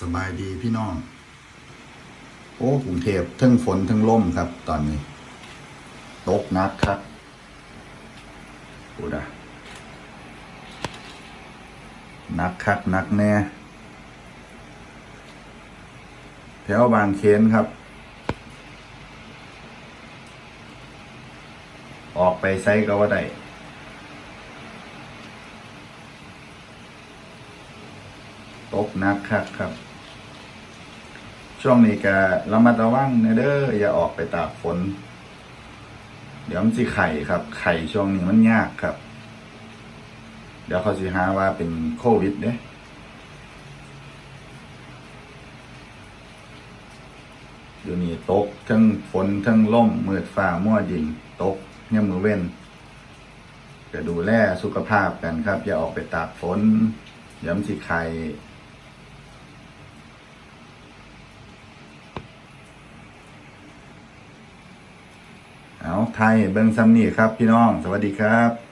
สบายดีพี่น้อง โอ้กรุงเทพทั้งฝนทั้งลมครับ ตอนนี้ ตกนักครับกูดะนักคักนักแน่ แถวบางเขนครับ ออกไปไซก็ว่าได้ ตกหนักครับครับ ช่วงนี้ก็ระมัดระวังนะเด้ออย่าออกไปตากฝน เดี๋ยวมันสิไข่ครับ ไข่ช่วงนี้มันยากครับ เดี๋ยวเขาสิหาว่าเป็นโควิดเด้เดี๋ยวนี้ตกทั้งฝนทั้งล่มมืดฟ้ามั่วดินตกเนี่ยมือเว้นก็ดูแลสุขภาพกันครับ อย่าออกไปตากฝนยวมันสิไข่ เอาไทยเบิ้งซัมนี่ครับพี่น้อง สวัสดีครับ